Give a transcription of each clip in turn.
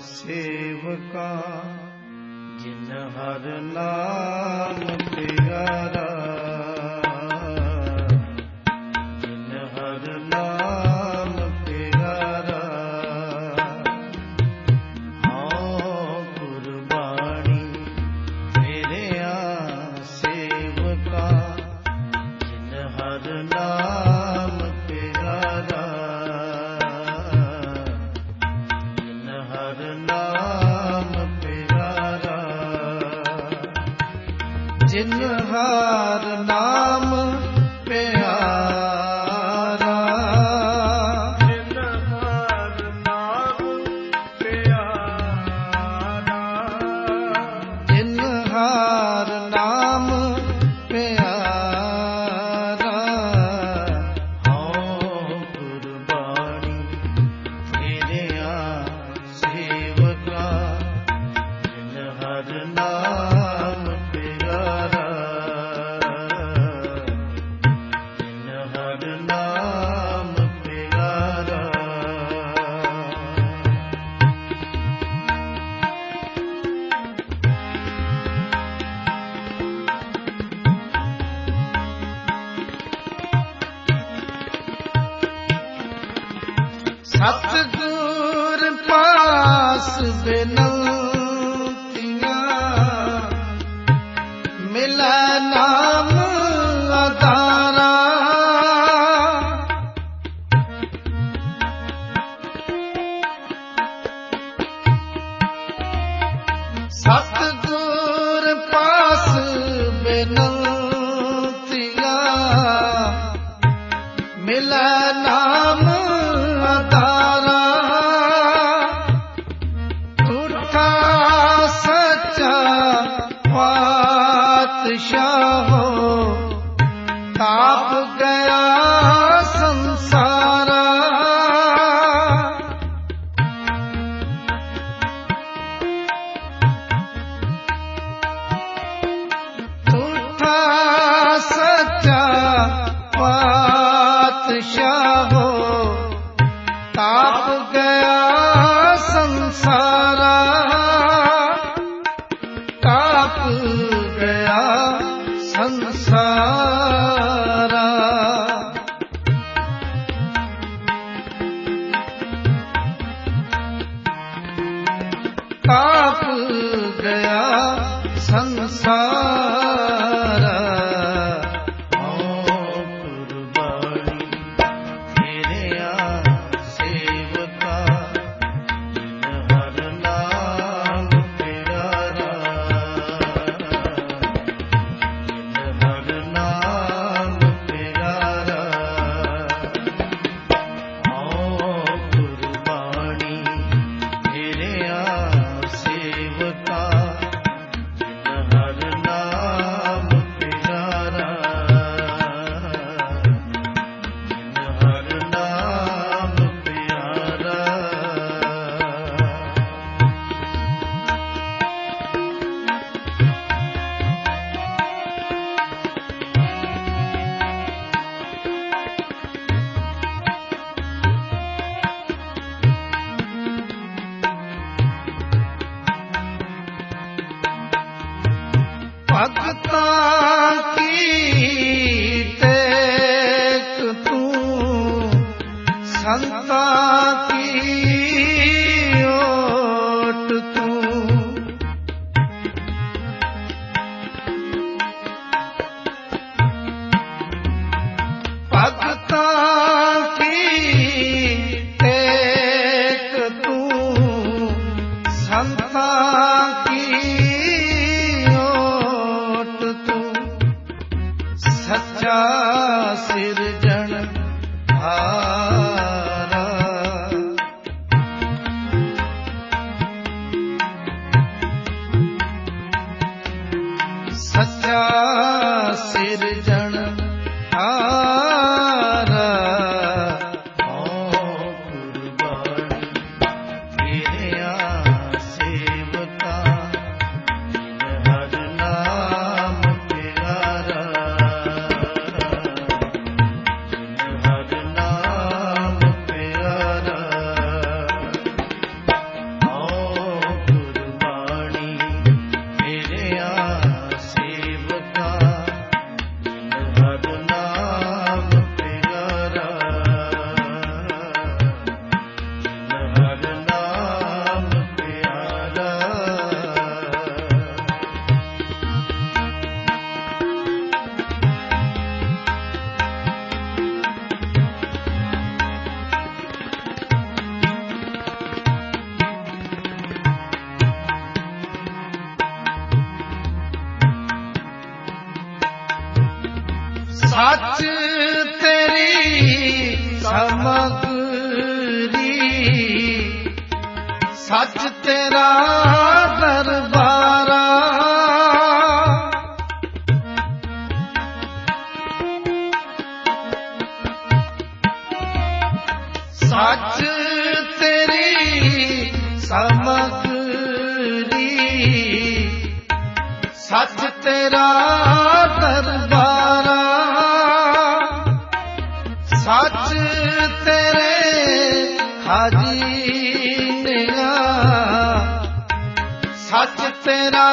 ਸੇਵਕਾ ਜਿਨ ਹਰ ਨਾਮ ਤੇ से न ਤੂੰ ਭਗਤਾਂ ਕੀ ਤੂੰ ਸੰਤਾਂ ਕੀ ਓਟ ਤੂੰ ਸੱਚਾ ਸਿਰਜਣ ਆ ਸਮਗਰੀ। ਸੱਚ ਤੇਰਾ ਦਰਬਾਰਾ। ਸੱਚ ਤੇਰੀ ਸਮਗਰੀ। ਸੱਚ ਤੇਰਾ ਦਰਬਾਰਾ। ਸੱਚ ਤੇਰਾ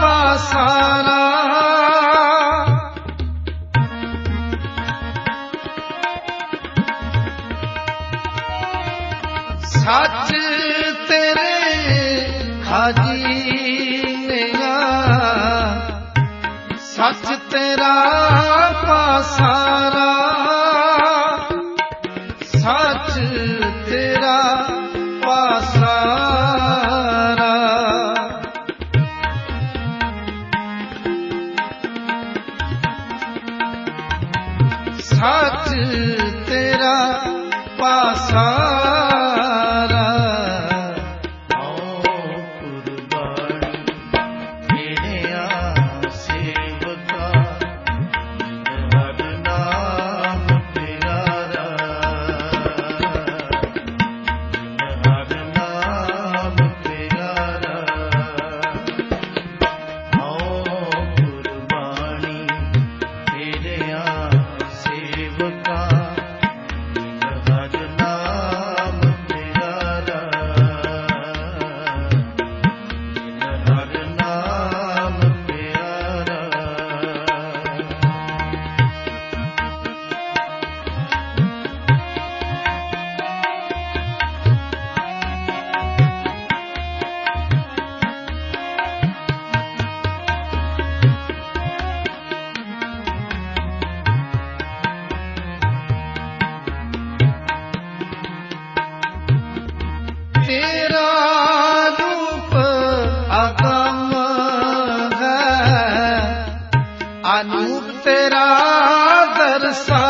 ਪਾਸਾਰਾ ਸੱਚ ਤੇਰੇ ਹਾਜੀ ਸੱਚ ਤੇਰਾ ਪਾਸਾ सा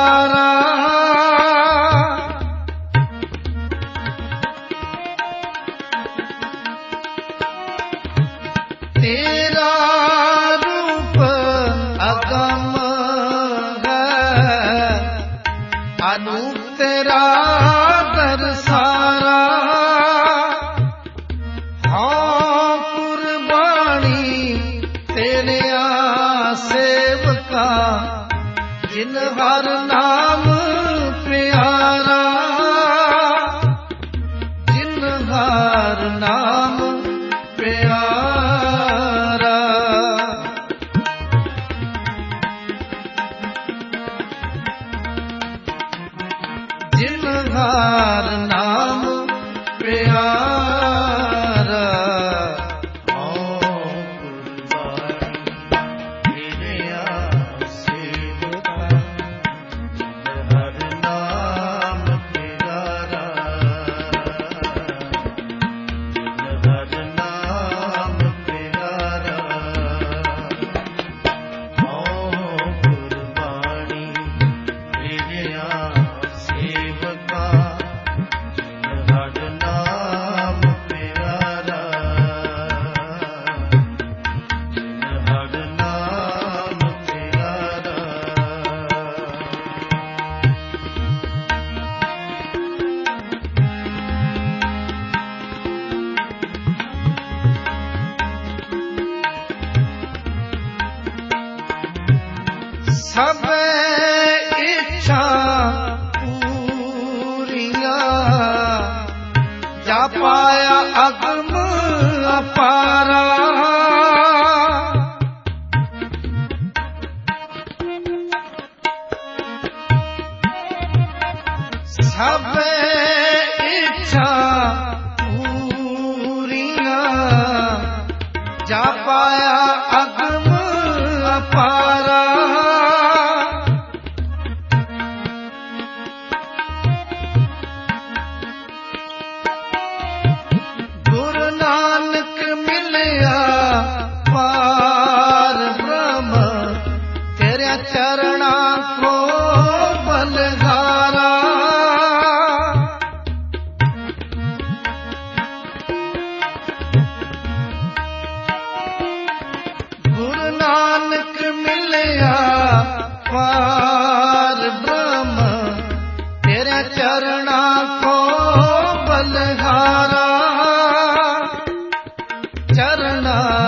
जिन हर नाम ਇੱਛਾ ਪੂਰੀਆਂ। ਜਾ ਪਾਇਆ ਚਰਨਾ ਕੋ ਬਲਹਾਰਾ। ਗੁਰੂ ਨਾਨਕ ਮਿਲਿਆ ਪਾਰ ਬ੍ਰਹਮ ਤੇਰੇ ਚਰਣਾ ਕੋ ਬਲਹਾਰਾ। ਚਰਣਾ